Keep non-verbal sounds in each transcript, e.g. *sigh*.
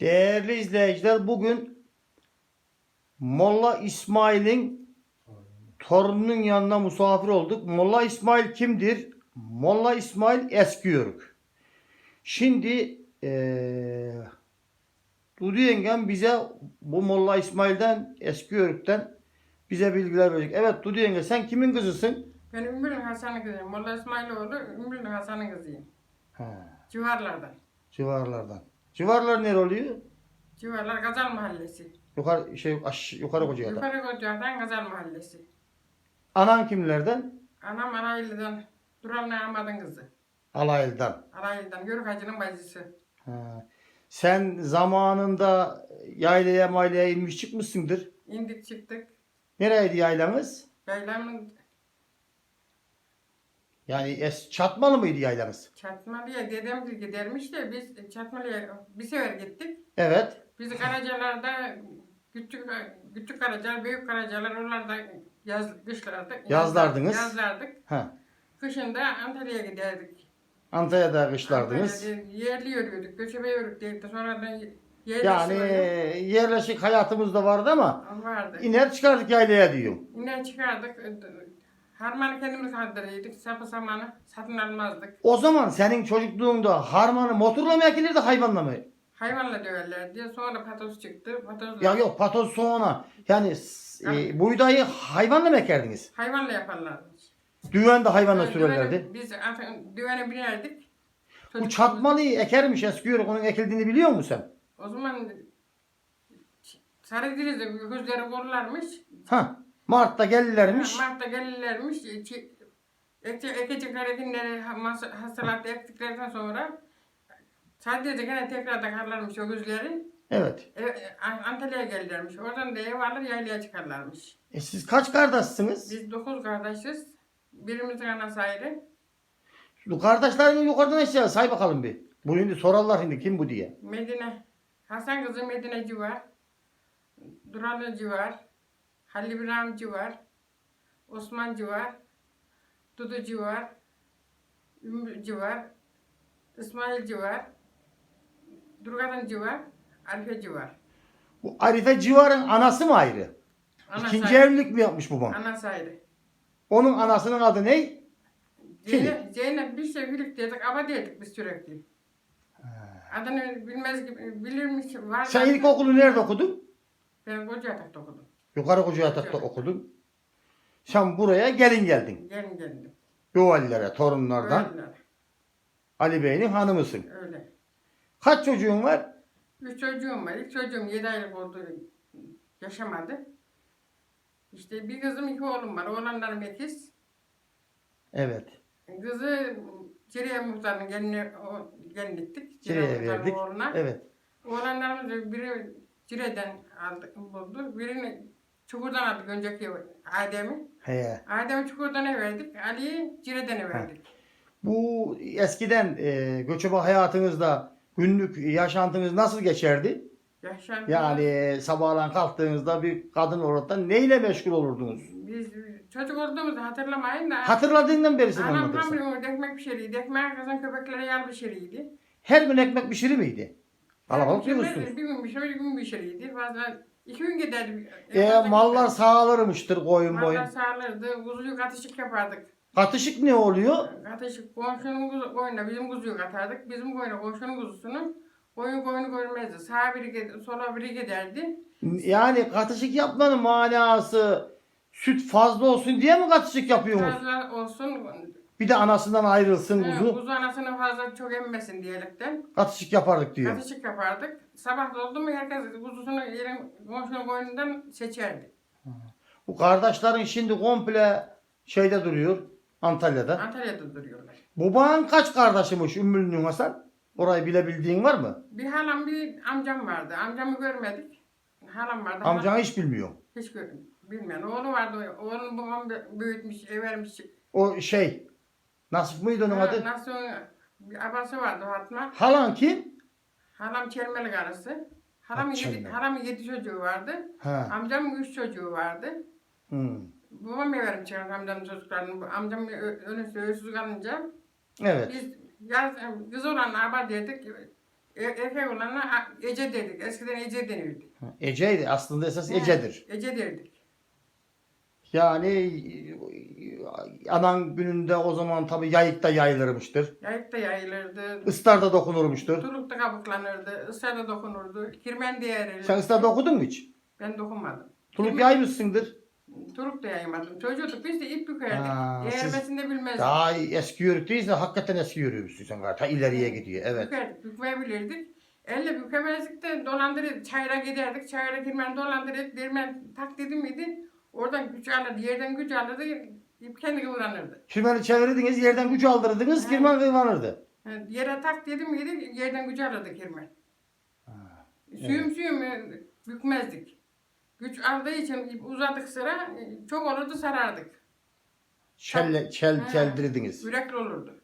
Değerli izleyiciler bugün Molla İsmail'in torununun yanına misafir olduk. Molla İsmail kimdir? Molla İsmail Eskiyörük. Şimdi eee Dudu yengem bize bu Molla İsmail'den Eskiyörük'ten bize bilgiler verecek. Evet Dudu yenge sen kimin kızısın? Ben Ümmül'ün Hasan'ın kızıyım. Molla İsmailoğlu Ümmül'ün Hasan'ın kızıyım. He, Civarlardan. civarlardan. Civarlar nere oluyor? Civarlar Gazal Mahallesi. Yukarı şey aş, yukarı kocaya Yukarı Koca'dan Gazal Mahallesi. Anan kimlerden? Anam Araylı'dan Dural Namad'ın kızı. Alaylı'dan. Araylı'dan Yörük Hacı'nın bacısı. Ha. Sen zamanında yaylaya maylaya inmiş çıkmışsındır. İndik çıktık. Nereydi yaylamız? Yaylamın Yani es çatmalı mıydı yaylamız? Çatmalı'ya dedem gidermiş de biz Çatmalı'ya bir sefer gittik. Evet. Biz Karacalar'da küçük küçük Karacalar, büyük Karacalar oralarda yaz, kışlarda Yazlardınız. Yazlardık. Ha. Kışında Antalya'ya giderdik. Antalya'da kışlardınız. Antalya'da yerli yürüyorduk, göçebe yürüdük değil de sonradan yerli Yani yerleşik hayatımız da vardı ama vardı. iner çıkardık yaylaya diyorum. Yine çıkardık. Harmanı kendimiz kaldırıyorduk. Sapı samanı satın almazdık. O zaman senin çocukluğunda harmanı motorla mı ekilirdi hayvanla mı? Hayvanla döverlerdi. Sonra patos çıktı. Patos Ya yok patos soğana. Yani s- e, buğdayı hayvanla mı ekerdiniz? hayvanla yaparlarmış. Düven de hayvanla Düvene- sürerlerdi. Biz artık düvene binerdik. Bu Çocuk- çatmalıyı ekermiş eski yörük onun ekildiğini biliyor musun sen? O zaman sarı dilizde gözleri korlarmış. Ha, Mart'ta gelirlermiş. Mart'ta gelirlermiş. Eke, ekecekleri günleri hastalıkta ektiklerden sonra sadece gene tekrardan karlarmış o gözleri. Evet. E, Antalya'ya gelirlermiş. Oradan da ev alır yaylaya çıkarlarmış. E siz kaç kardeşsiniz? Biz dokuz kardeşiz. Birimizin anası ayrı. Bu kardeşlerini yukarıdan aşağı say bakalım bir. Bu şimdi sorarlar şimdi kim bu diye. Medine. Hasan kızı Medineci var. Duralıcı var. Halil İbrahimci var. Osmancı var. Duducu var. Ümmücü var. İsmailci var. Durgadıncı var. Arifeci var. Bu Arife Civar'ın anası mı ayrı? Anası İkinci ayrı. evlilik mi yapmış babam? Anası ayrı. Onun anasının adı ne? Zeynep, Zeynep bir Filip dedik ama dedik biz sürekli. Adını bilmez gibi bilirmiş var. Sen ilkokulu nerede okudun? Ben koca yatakta okudum. Yukarı Kocayatak'ta okudun. Sen buraya gelin geldin. Gelin geldim. Yuvalilere, torunlardan. Öyle. Ali Bey'in hanımısın. Öyle. Kaç çocuğun var? Üç çocuğum var. İlk çocuğum yedi aylık oldu. Yaşamadı. İşte bir kızım iki oğlum var. Oğlanlarım ikiz. Evet. Kızı Ciriye muhtarının geline, o, gelin ettik. Cire'ye muhtarının verdik. Oğluna. Evet. Oğlanlarımız biri Cire'den aldık, buldu. Birini Çukur'dan aldık önceki Adem'i. He. Adem'i Çukur'dan verdik. Ali'yi Cire'den verdik. Bu eskiden e, göçebe hayatınızda günlük yaşantınız nasıl geçerdi? Yaşandı. Yani sabahlan kalktığınızda bir kadın orada neyle meşgul olurdunuz? Biz çocuk olduğumuzu hatırlamayın da. Hatırladığından beri sen Anam anlatırsan. hamile ekmek pişiriydi. Ekmeğin kızın köpeklere yal pişiriydi. Her gün ekmek pişirir miydi? Bir gün- yiyorsunuz. Bir gün pişirir, bir gün pişiriydi. Fazla iki gün giderdi. E, mallar sağılırmıştır koyun boyun. Mallar sağlardı. Kuzuyu katışık yapardık. Katışık ne oluyor? Katışık komşunun kuzu, koyuna bizim kuzuyu katardık. Bizim koyuna komşunun kuzusunu koyun koyunu görmezdi. Sağa biri sola biri giderdi. Yani katışık yapmanın manası süt fazla olsun diye mi katışık yapıyorsunuz? Fazla olsun. Bir de anasından ayrılsın e, kuzu. Kuzu anasını fazla çok emmesin diyerekten. Katışık yapardık diyor. Katışık yapardık. Sabah oldu mu herkes kuzusunu yerin komşunun koyundan seçerdi. Bu kardeşlerin şimdi komple şeyde duruyor. Antalya'da. Antalya'da duruyorlar. Baban kaç kardeşiymiş Ümmülünün Hasan? Orayı bilebildiğin var mı? Bir halam bir amcam vardı. Amcamı görmedik. Halam vardı. Amcan hiç bilmiyor. Hiç görmedim. Bilmiyorum. Oğlu vardı. Oğlunu babam büyütmüş, ev vermiş. O şey Nasip mıydı onun adı? Nasıl bir abası vardı Fatma. Halan kim? Halam Çelmeli karısı. Halam Ha, yedi, Çelmeli. halamın yedi çocuğu vardı. Ha. Amcamın üç çocuğu vardı. Hmm. Babam ev vermiş amcamın çocuklarını. Amcam ö- ölürse ölüsüz kalınca Evet. biz yaz, kız olan araba dedik. E, erkek olana a- Ece dedik. Eskiden Ece denirdi. Ece'ydi. Aslında esas Ece'dir. Ece derdik. Yani e, anan gününde o zaman tabii yayık da yayılırmıştır. Yayık da yayılırdı. Istar da dokunurmuştur. Tuluk da kabuklanırdı. Israr da dokunurdu. Kirmen de yerilirdi. Sen ıstar da okudun mu hiç? Ben dokunmadım. Tuluk Kirmen- yaymışsındır. Tuluk da yaymadım. Çocukluk biz de ip bükerdik. Yeğermesini de bilmezdik. Daha eski yörük değilse hakikaten eski yörüyorsun sen galiba. Ta ileriye gidiyor. Evet. Bükerdik, bükmeyebilirdik. Elle bükemezdik de dolandırırdık. Çayıra giderdik. Çayıra kirmen dolandırırdık. Dirmen tak dedi miydi? Oradan güç alırdı. Yerden güç alırdı. İp kendi kıvranırdı. Kirmeni çevirirdiniz, yerden güç aldırdınız, Ha. kirmen kıymanırdı. Yani yere tak dedi miydi? Yerden güç alırdı kirmen. Ha, Suyum suyum e, bükmezdik. Güç aldığı için ip uzadık sıra e, çok olurdu sarardık. Çelle, çel, Ha. çeldirdiniz. Yürekli olurdu.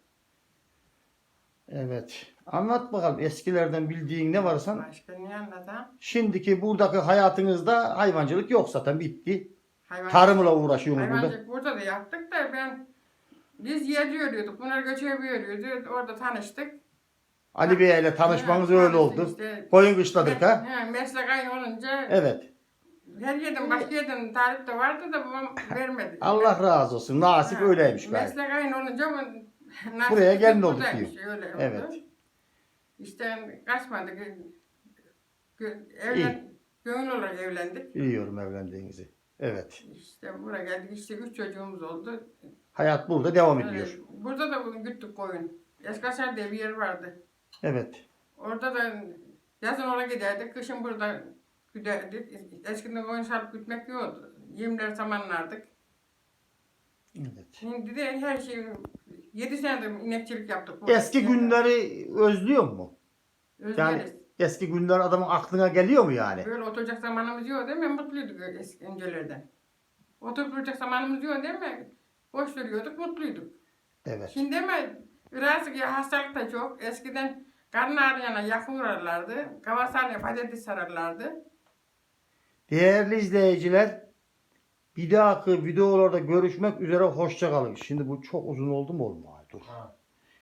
Evet. Anlat bakalım eskilerden bildiğin ne varsa. Başka ne anlatam? Şimdiki buradaki hayatınızda hayvancılık yok zaten bitti. Hayvan, Tarımla uğraşıyorsunuz burada. hayvancılık burada da yaptık da ben biz yedi örüyorduk. Bunlar göçebi örüyordu. Orada tanıştık. Ali Bey ile tanışmanız Ha, öyle tanıştık oldu. işte. Koyun kışladık ha. Ha, meslek aynı olunca Evet. her yerden başka yerden tarif de vardı da babam *laughs* vermedi. Allah razı olsun. Nasip Ha, öyleymiş gayet. Meslek aynı olunca bu nasip Buraya gelin olduk buradaymış, diyor. Öyle oldu. Evet. İşte kaçmadık. Gö- Evlen, gönül olarak evlendik. Biliyorum evlendiğinizi. Evet. İşte buraya geldik. İşte üç çocuğumuz oldu. Hayat burada devam Öyle. ediyor. Burada da bugün güttük koyun. Eskaşar diye bir yer vardı. Evet. Orada da yazın oraya giderdik. Kışın burada giderdik. Eskiden koyun salıp gütmek yoktu. Yemler samanlardık. Evet. Şimdi de her şey yedi senedir inekçilik yaptık. Eski günleri özlüyor mu? Özleriz. Yani eski günler adamın aklına geliyor mu yani? Böyle oturacak zamanımız yok değil mi? Mutluyduk eski öncelerden. Oturup duracak zamanımız yok değil mi? Boş duruyorduk, mutluyduk. Evet. Şimdi ama biraz ya hastalık da çok. Eskiden karın ağrıyana yakın vurarlardı. Kavashaneye patates sararlardı. Değerli izleyiciler, bir dahaki videolarda görüşmek üzere hoşça kalın. Şimdi bu çok uzun oldu mu olmuyor? Dur. Ha.